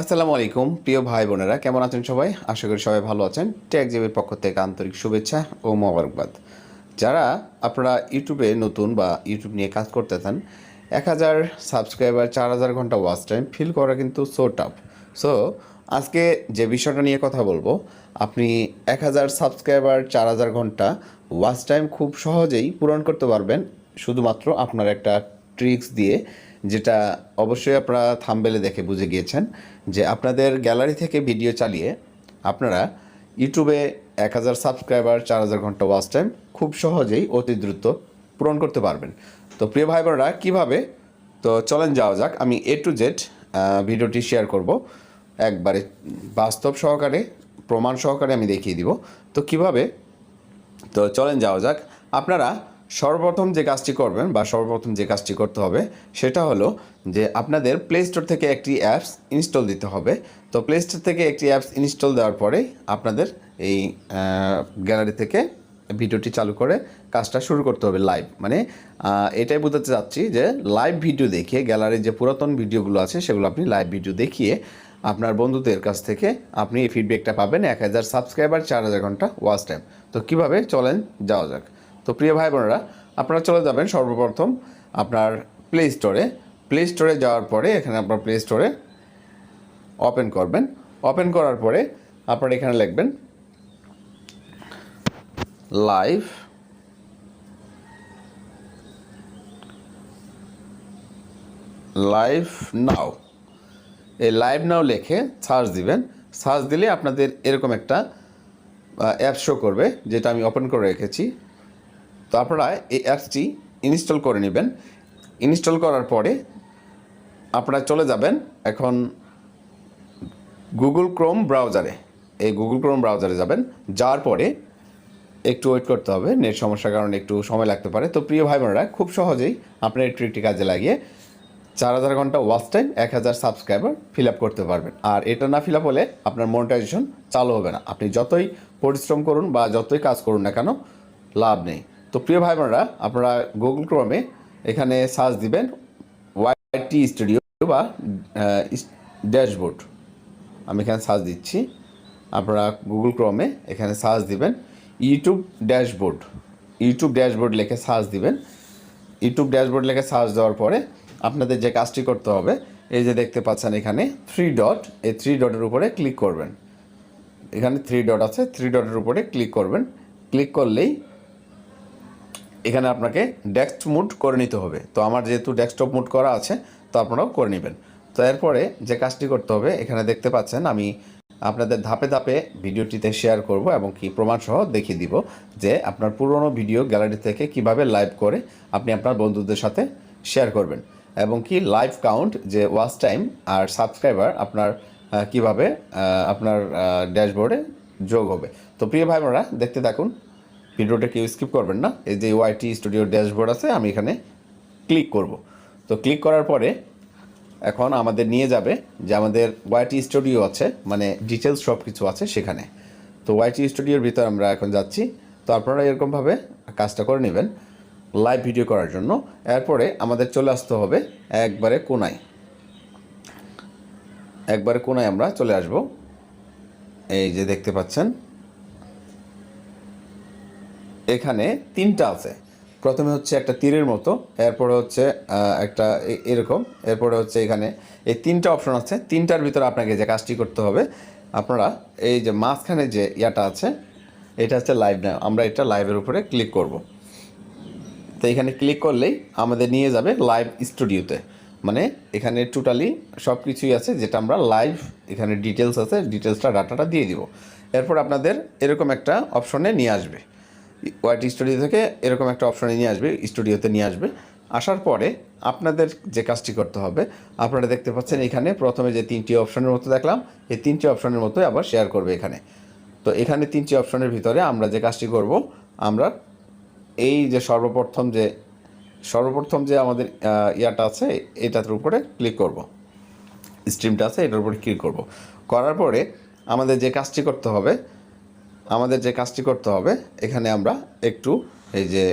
আসসালামু আলাইকুম, প্রিয় ভাই বোনেরা, কেমন আছেন সবাই? আশা করি সবাই ভালো আছেন। টেক জিবির পক্ষ থেকে আন্তরিক শুভেচ্ছা ও মোবারকবাদ। যারা আপনারা ইউটিউবে নতুন বা ইউটিউব নিয়ে কাজ করতে চান, এক হাজার সাবস্ক্রাইবার, চার হাজার ঘণ্টা ওয়াচ টাইম ফিল করা কিন্তু সো টাফ সো আজকে যে বিষয়টা নিয়ে কথা বলব, আপনি এক হাজার সাবস্ক্রাইবার, চার হাজার ঘণ্টা ওয়াচ টাইম খুব সহজেই পূরণ করতে পারবেন। শুধুমাত্র আপনার একটা ট্রিক্স দিয়ে যেটা অবশ্যই আপনারা থামবেলে দেখে বুঝে গিয়েছেন যে আপনাদের গ্যালারি থেকে ভিডিও চালিয়ে আপনারা ইউটিউবে এক হাজার সাবস্ক্রাইবার, চার হাজার ঘণ্টা ওয়াচ টাইম খুব সহজেই অতি দ্রুত পূরণ করতে পারবেন। তো প্রিয় ভাই বোনেরা কীভাবে? তো চলেন যাওয়া যাক। আমি এ টু জেড ভিডিওটি শেয়ার করব। একবারে বাস্তব সহকারে, প্রমাণ সহকারে আমি দেখিয়ে দিব। তো কীভাবে? তো চলেন যাওয়া যাক। আপনারা সর্বপ্রথম যে কাজটি করবেন বা সর্বপ্রথম যে কাজটি করতে হবে সেটা হলো যে আপনাদের প্লে স্টোর থেকে একটি অ্যাপস ইনস্টল দিতে হবে। তো প্লে স্টোর থেকে একটি অ্যাপস ইনস্টল দেওয়ার পরে আপনাদের এই গ্যালারি থেকে ভিডিওটি চালু করে কাজটা শুরু করতে হবে লাইভ মানে এটাই বোঝাতে চাচ্ছি যে লাইভ ভিডিও দেখিয়ে গ্যালারির যে পুরাতন ভিডিওগুলো আছে সেগুলো আপনি লাইভ ভিডিও দেখিয়ে আপনার বন্ধুদের কাছ থেকে আপনি এই ফিডব্যাকটা পাবেন এক হাজার সাবস্ক্রাইবার চার হাজার ঘণ্টা ওয়াচ টাইম তো কীভাবে চলেন? যাওয়া যাক। তো প্রিয় ভাই বোনেরা আপনারা চলে যাবেন সর্বপ্রথম আপনার প্লে স্টোরে প্লে স্টোরে যাওয়ার পরে এখানে আপনার প্লে স্টোরে ওপেন করবেন। ওপেন করার পরে আপনারা এখানে লিখবেন লাইভ লাইভ নাও এই লাইভ নাও লিখে সার্চ দিবেন। সার্চ দিলে আপনাদের এরকম একটা অ্যাপ শো করবে, যেটা আমি ওপেন করে রেখেছি। তো আপনারা এই অ্যাপসটি ইনস্টল করে নেবেন। ইনস্টল করার পরে আপনারা চলে যাবেন এখন গুগল ক্রোম ব্রাউজারে এই গুগল ক্রোম ব্রাউজারে যাবেন। যাওয়ার পরে একটু ওয়েট করতে হবে, নেট সমস্যার কারণে একটু সময় লাগতে পারে। তো প্রিয় ভাই বোনেরা, খুব সহজেই আপনার এই ট্রিকটি কাজে লাগিয়ে চার হাজার ঘণ্টা ওয়াচ টাইম এক হাজার সাবস্ক্রাইবার ফিল আপ করতে পারবেন। আর এটা না ফিল আপ হলে আপনার মনিটাইজেশন চালু হবে না। আপনি যতই পরিশ্রম করুন বা যতই কাজ করুন না কেন, লাভ নেই। তো প্রিয় ভাই বোনেরা আপনারা গুগল ক্রমে এখানে সার্চ দিবেন ওয়াইটি স্টুডিও বা ড্যাশবোর্ড আমি এখানে সার্চ দিচ্ছি। আপনারা গুগল ক্রমে এখানে সার্চ দিবেন ইউটিউব ড্যাশবোর্ড ইউটিউব ড্যাশবোর্ড লিখে সার্চ দিবেন। ইউটিউব ড্যাশবোর্ড লিখে সার্চ দেওয়ার পরে আপনাদের যে কাজটি করতে হবে, এই যে দেখতে পাচ্ছেন এখানে থ্রি ডট এই থ্রি ডটের উপরে ক্লিক করবেন। এখানে থ্রি ডট আছে থ্রি ডটের উপরে ক্লিক করবেন। ক্লিক করলেই এখানে আপনাকে ডেস্ক মুড করে নিতে হবে। তো আমার যেহেতু ডেস্কটপ মুড করা আছে, তো আপনারাও করে নেবেন। তো এরপরে যে কাজটি করতে হবে, এখানে দেখতে পাচ্ছেন আমি আপনাদের ধাপে ধাপে ভিডিওটিতে শেয়ার করব এবং কি প্রমাণ সহ দেখিয়ে দিব যে আপনার পুরনো ভিডিও গ্যালারি থেকে কীভাবে লাইভ করে আপনি আপনার বন্ধুদের সাথে শেয়ার করবেন এবং কি লাইভ কাউন্ট যে ওয়াচ টাইম আর সাবস্ক্রাইবার আপনার কীভাবে আপনার ড্যাশবোর্ডে যোগ হবে। তো প্রিয় ভাই বোনেরা দেখতে থাকুন ভিডিওটা কেউ স্কিপ করবেন না। এই যে ওয়াইটি স্টুডিও ড্যাশবোর্ড আছে, আমি এখানে ক্লিক করব। তো ক্লিক করার পরে এখন আমাদের নিয়ে যাবে যে আমাদের ওয়াইটি স্টুডিও আছে মানে ডিটেলস সব কিছু আছে সেখানে। তো ওয়াইটি স্টুডিওর ভিতর আমরা এখন যাচ্ছি। তো আপনারা এরকমভাবে কাজটা করে নেবেন লাইভ ভিডিও করার জন্য। এরপরে আমাদের চলে আসতে হবে একবারে কোনায়। একবারে কোনায় আমরা চলে আসব। এই যে দেখতে পাচ্ছেন এখানে তিনটা আছে। প্রথমে হচ্ছে একটা তীরের মতো, এরপরে হচ্ছে একটা এরকম, এরপরে হচ্ছে এখানে এই তিনটা অপশন আছে। তিনটার ভিতরে আপনাকে যে কাজটি করতে হবে, আপনারা এই যে মাঝখানে যে ইয়াটা আছে, এটা হচ্ছে লাইভ না আমরা এটা লাইভের উপরে ক্লিক করব। তো এখানে ক্লিক করলেই আমাদের নিয়ে যাবে লাইভ স্টুডিওতে মানে এখানে টোটালি সব কিছুই আছে, যেটা আমরা লাইভ এখানে ডিটেলস আছে ডিটেলসটা ডাটাটা দিয়ে দিব। এরপর আপনাদের এরকম একটা অপশনে নিয়ে আসবে। ওয়াইটি স্টুডিও থেকে এরকম একটা অপশনে নিয়ে আসবে স্টুডিওতে নিয়ে আসবে। আসার পরে আপনাদের যে কাজটি করতে হবে, আপনারা দেখতে পাচ্ছেন এখানে প্রথমে যে তিনটি অপশনের মতো দেখলাম, এই তিনটি অপশনের মতোই আবার শেয়ার করবে এখানে। তো এখানে তিনটি অপশনের ভিতরে আমরা যে কাজটি করব, আমরা এই যে সর্বপ্রথম যে সর্বপ্রথম যে আমাদের ইয়াটা আছে, এটার উপরে ক্লিক করব। স্ট্রিমটা আছে, এটার উপরে ক্লিক করব। করার পরে আমাদের যে কাজটি করতে হবে আমাদের যে কাজটি করতে হবে, এখানে আমরা একটু এই যে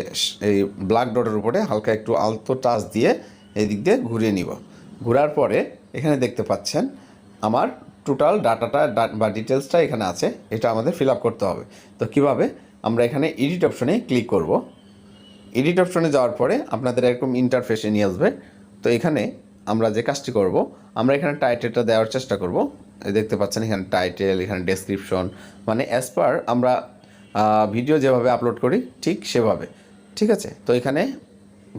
এই ব্ল্যাক ডটের উপরে হালকা একটু আলতো টাচ দিয়ে এই দিক দিয়ে ঘুরিয়ে নিব। ঘোরার পরে এখানে দেখতে পাচ্ছেন আমার টোটাল ডাটাটা বা ডিটেলসটা এখানে আছে, এটা আমাদের ফিল করতে হবে। তো কীভাবে? আমরা এখানে এডিট অপশনে ক্লিক করব। এডিট অপশনে যাওয়ার পরে আপনাদের এরকম ইন্টারফেসে নিয়ে আসবে। তো এখানে আমরা যে কাজটি করব, আমরা এখানে টাইটেলটা দেওয়ার চেষ্টা করব। দেখতে পাচ্ছেন, এখানে টাইটেল এখানে ডেসক্রিপশন মানে অ্যাজ পার আমরা ভিডিও যেভাবে আপলোড করি, ঠিক সেভাবে। ঠিক আছে? তো এখানে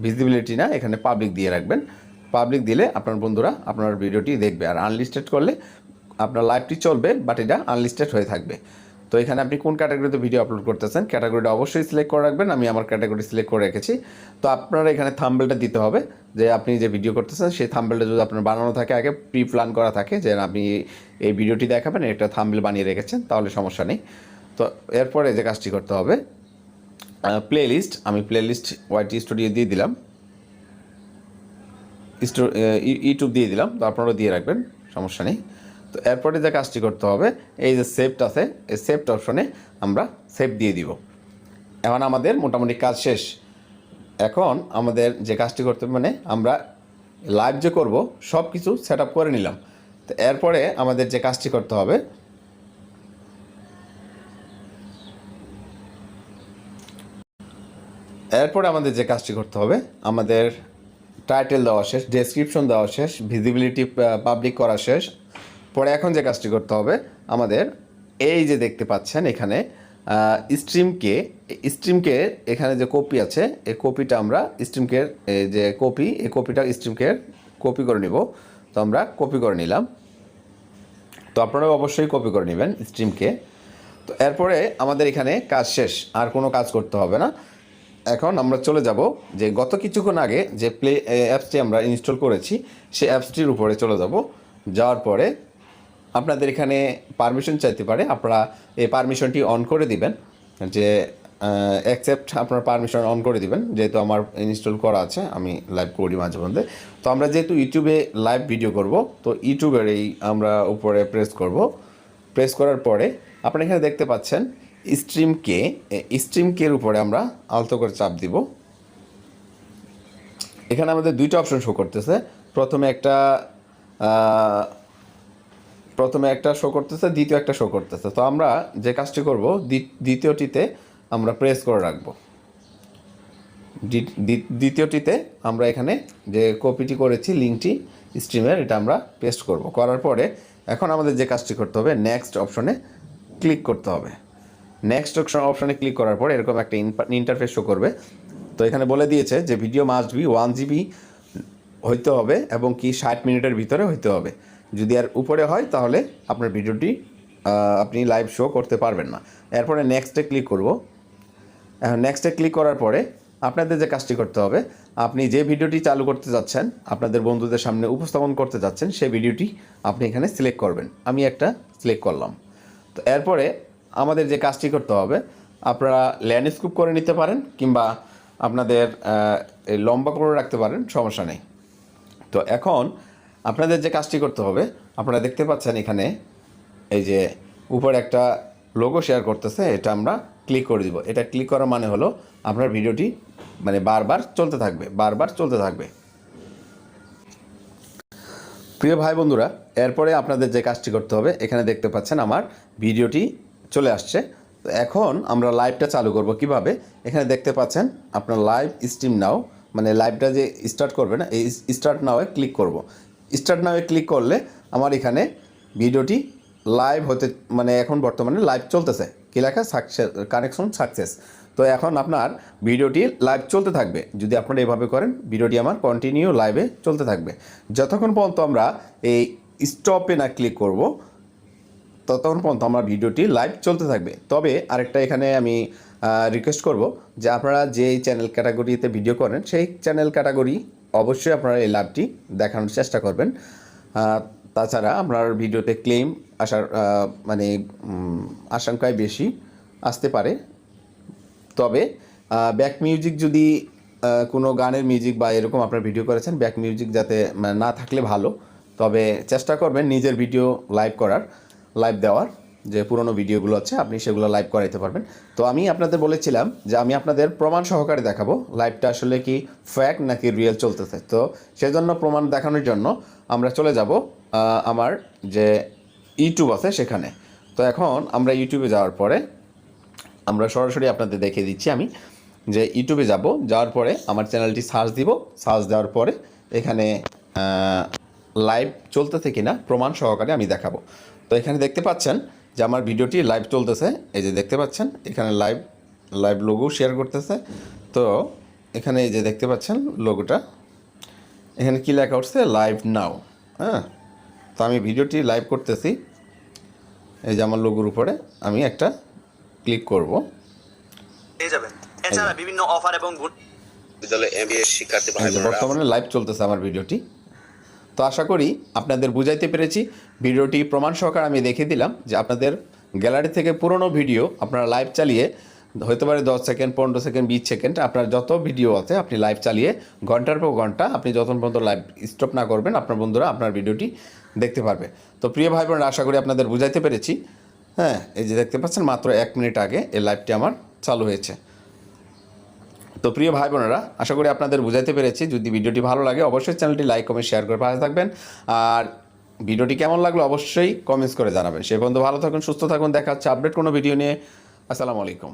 ভিজিবিলিটি না, এখানে পাবলিক দিয়ে রাখবেন। পাবলিক দিলে আপনার বন্ধুরা আপনার ভিডিওটি দেখবে। আর আনলিস্টেড করলে আপনার লাইভটি চলবে বাট এটা আনলিস্টেড হয়ে থাকবে। তো এখানে আপনি কোন ক্যাটাগরিতে ভিডিও আপলোড করতেছেন? ক্যাটাগরিটা অবশ্যই সিলেক্ট করে রাখবেন। আমি আমার ক্যাটাগরি সিলেক্ট করে রেখেছি। তো আপনারা এখানে থাম্বেলটা দিতে হবে যে আপনি যে ভিডিও করতেছেন, সেই থাম্বেলটা যদি আপনার বানানো থাকে, আগে প্রি প্ল্যান করা থাকে যে আপনি এই ভিডিওটি দেখাবেন, একটা থাম্বেল বানিয়ে রেখেছেন, তাহলে সমস্যা নেই। তো এরপরে যে কাজটি করতে হবে প্লে লিস্ট আমি প্লে লিস্ট ওয়াইটি স্টুডিও দিয়ে দিলাম। ইউটিউব দিয়ে দিলাম। তো আপনারাও দিয়ে রাখবেন, সমস্যা নেই। তো এরপরে যে কাজটি করতে হবে, এই যে সেভড আছে, এই সেভড অপশনে আমরা সেভ দিয়ে দিব। এখন আমাদের মোটামুটি কাজ শেষ। এখন আমাদের যে কাজটি করতে মানে আমরা লাইভ যে করব সব কিছু সেট করে নিলাম। তো এরপরে আমাদের যে কাজটি করতে হবে, এরপরে আমাদের যে কাজটি করতে হবে, আমাদের টাইটেল দেওয়া শেষ ডেসক্রিপশন দেওয়া শেষ ভিজিবিলিটি পাবলিক করা শেষ পরে এখন যে কাজটি করতে হবে, আমাদের এই যে দেখতে পাচ্ছেন এখানে স্ট্রিমকে স্ট্রিমকে এখানে যে কপি আছে, এই কপিটা আমরা স্ট্রিমকে যে কপি এই কপিটা স্ট্রিমকে কপি করে নিব। তো আমরা কপি করে নিলাম। তো আপনারা অবশ্যই কপি করে নেবেন স্ট্রিমকে তো এরপরে আমাদের এখানে কাজ শেষ, আর কোনো কাজ করতে হবে না। এখন আমরা চলে যাব, যে গত কিছুক্ষণ আগে যে প্লে অ্যাপসটি আমরা ইনস্টল করেছি, সেই অ্যাপসটির উপরে চলে যাব। যাওয়ার পরে আপনাদের এখানে পারমিশন চাইতে পারে, আপনারা এই পারমিশনটি অন করে দিবেন, যে অ্যাকসেপ্ট আপনার পারমিশন অন করে দিবেন, যেহেতু আমার ইনস্টল করা আছে, আমি লাইভ করি মাঝে মধ্যে। তো আমরা যেহেতু ইউটিউবে লাইভ ভিডিও করব, তো ইউটিউবের এই আমরা উপরে প্রেস করব। প্রেস করার পরে আপনারা এখানে দেখতে পাচ্ছেন স্ট্রিম কে স্ট্রিম কের উপরে আমরা আলতো করে চাপ দিব। এখানে আমাদের দুইটা অপশন শো করতেছে। প্রথমে একটা প্রথমে একটা শো করতেছে, দ্বিতীয় একটা শো করতেছে। তো আমরা যে কাজটি করব, দ্বি- দ্বিতীয়টিতে আমরা প্রেস করে রাখব। দ্বি- দ্বি- দ্বিতীয়টিতে আমরা এখানে যে কপিটি করেছি লিঙ্কটি স্ট্রিমের এটা আমরা পেস্ট করব। করার পরে এখন আমাদের যে কাজটি করতে হবে নেক্সট অপশনে ক্লিক করতে হবে। নেক্সট অপশনে ক্লিক করার পরে এরকম একটা ইন্টারফেস শো করবে। তো এখানে বলে দিয়েছে যে video must be one GB হইতে হবে এবং কি ষাট মিনিটের ভিতরে হইতে হবে। যদি আর উপরে হয়, তাহলে আপনার ভিডিওটি আপনি লাইভ শো করতে পারবেন না। এরপরে নেক্সটে ক্লিক করব। নেক্সটে ক্লিক করার পরে আপনাদের যে কাজটি করতে হবে, আপনি যে ভিডিওটি চালু করতে যাচ্ছেন, আপনাদের বন্ধুদের সামনে উপস্থাপন করতে যাচ্ছেন সেই ভিডিওটি আপনি এখানে সিলেক্ট করবেন। আমি একটা সিলেক্ট করলাম। তো এরপরে আমাদের যে কাজটি করতে হবে, আপনারা ল্যান্ডস্কেপ করে নিতে পারেন, কিংবা আপনাদের লম্বা করে রাখতে পারেন, সমস্যা নেই। তো এখন আপনাদের যে কাজটি করতে হবে, আপনারা দেখতে পাচ্ছেন এখানে এই যে উপরে একটা লোগো শেয়ার করতেছে, এটা আমরা ক্লিক করে দিব। এটা ক্লিক করার মানে হলো আপনার ভিডিওটি মানে বারবার চলতে থাকবে, বারবার চলতে থাকবে। প্রিয় ভাই বন্ধুরা, এরপরে আপনাদের যে কাজটি করতে হবে, এখানে দেখতে পাচ্ছেন আমার ভিডিওটি চলে আসছে। তো এখন আমরা লাইভটা চালু করব কীভাবে? এখানে দেখতে পাচ্ছেন আপনার লাইভ স্ট্রিম নাও মানে লাইভটা যে স্টার্ট করবে না, এই স্টার্ট নাওয়ে ক্লিক করব। স্টার্ট নামে ক্লিক করলে আমার এখানে ভিডিওটি লাইভ হতে মানে এখন বর্তমানে লাইভ চলতেছে। কী লেখা? সাকসেস কানেকশন সাকসেস তো এখন আপনার ভিডিওটি লাইভ চলতে থাকবে। যদি আপনারা এভাবে করেন, ভিডিওটি আমার কন্টিনিউ লাইভে চলতে থাকবে। যতক্ষণ পর্যন্ত আমরা এই স্টপে না ক্লিক করব, ততক্ষণ পর্যন্ত আমার ভিডিওটি লাইভ চলতে থাকবে। তবে আরেকটা এখানে আমি রিকোয়েস্ট করব যে আপনারা যেই চ্যানেল ক্যাটাগরিতে ভিডিও করেন, সেই চ্যানেল ক্যাটাগরি অবশ্যই আপনারা এই লাইভটি দেখানোর চেষ্টা করবেন। তাছাড়া আপনার ভিডিওতে ক্লেম আসার মানে আশঙ্কায় বেশি আসতে পারে। তবে ব্যাক মিউজিক যদি কোনো গানের মিউজিক বা এরকম আপনার ভিডিও করেছেন ব্যাক মিউজিক যাতে মানে, না থাকলে ভালো। তবে চেষ্টা করবেন নিজের ভিডিও লাইভ করার লাইভ দেওয়ার। যে পুরনো ভিডিওগুলো আছে, আপনি সেগুলো লাইভ করাইতে পারবেন। তো আমি আপনাদের বলেছিলাম যে আমি আপনাদের প্রমাণ সহকারে দেখাবো। লাইভটা আসলে কি ফ্যাক নাকি রিয়েল চলতেছে? তো সেজন্য প্রমাণ দেখানোর জন্য আমরা চলে যাব আমার যে ইউটিউব আছে সেখানে। তো এখন আমরা ইউটিউবে যাওয়ার পরে আমরা সরাসরি আপনাদের দেখিয়ে দিচ্ছি আমি যে ইউটিউবে যাব। যাওয়ার পরে আমার চ্যানেলটি সার্চ দিব। সার্চ দেওয়ার পরে এখানে লাইভ চলতেছে কিনা প্রমাণ সহকারে আমি দেখাবো। তো এখানে দেখতে পাচ্ছেন যে আমার ভিডিওটি লাইভ চলতেছে এই যে দেখতে পাচ্ছেন এখানে লাইভ লাইভ লোগো শেয়ার করতেছে। তো এখানে এই যে দেখতে পাচ্ছেন লোগোটা এখানে কী লেখা উঠছে? লাইভ নাও হ্যাঁ? তো আমি ভিডিওটি লাইভ করতেছি। এই যে আমার লোগোর উপরে আমি একটা ক্লিক করব। পেয়ে যাবেন। এছাড়া বিভিন্ন অফার এবং বর্তমানে লাইভ চলতেছে আমার ভিডিওটি। তো আশা করি আপনাদের বুঝাইতে পেরেছি। ভিডিওটি প্রমাণ সহকারে আমি দেখিয়ে দিলাম যে আপনাদের গ্যালারি থেকে পুরনো ভিডিও আপনারা লাইভ চালিয়ে হতে পারে দশ সেকেন্ড, পনেরো সেকেন্ড, বিশ সেকেন্ড আপনার যত ভিডিও আছে আপনি লাইভ চালিয়ে ঘণ্টার পর ঘণ্টা আপনি যতক্ষণ পর্যন্ত লাইভ স্টপ না করবেন আপনার বন্ধুরা আপনার ভিডিওটি দেখতে পারবে। তো প্রিয় ভাই বোনেরা আশা করি আপনাদের বুঝাইতে পেরেছি। হ্যাঁ এই যে দেখতে পাচ্ছেন মাত্র এক মিনিট আগে এই লাইভটি আমার চালু হয়েছে। তো প্রিয় ভাই বোনেরা, আশা করি আপনাদের বুঝাইতে পেরেছি। যদি ভিডিওটি ভালো লাগে, অবশ্যই চ্যানেলটি লাইক, কমেন্ট, শেয়ার করে পাশে থাকবেন। আর ভিডিওটি কেমন লাগল অবশ্যই কমেন্টস করে জানাবেন। সে পর্যন্ত ভালো থাকুন, সুস্থ থাকুন। দেখা হচ্ছে আপডেট কোনো ভিডিও নিয়ে। আসসালামু আলাইকুম।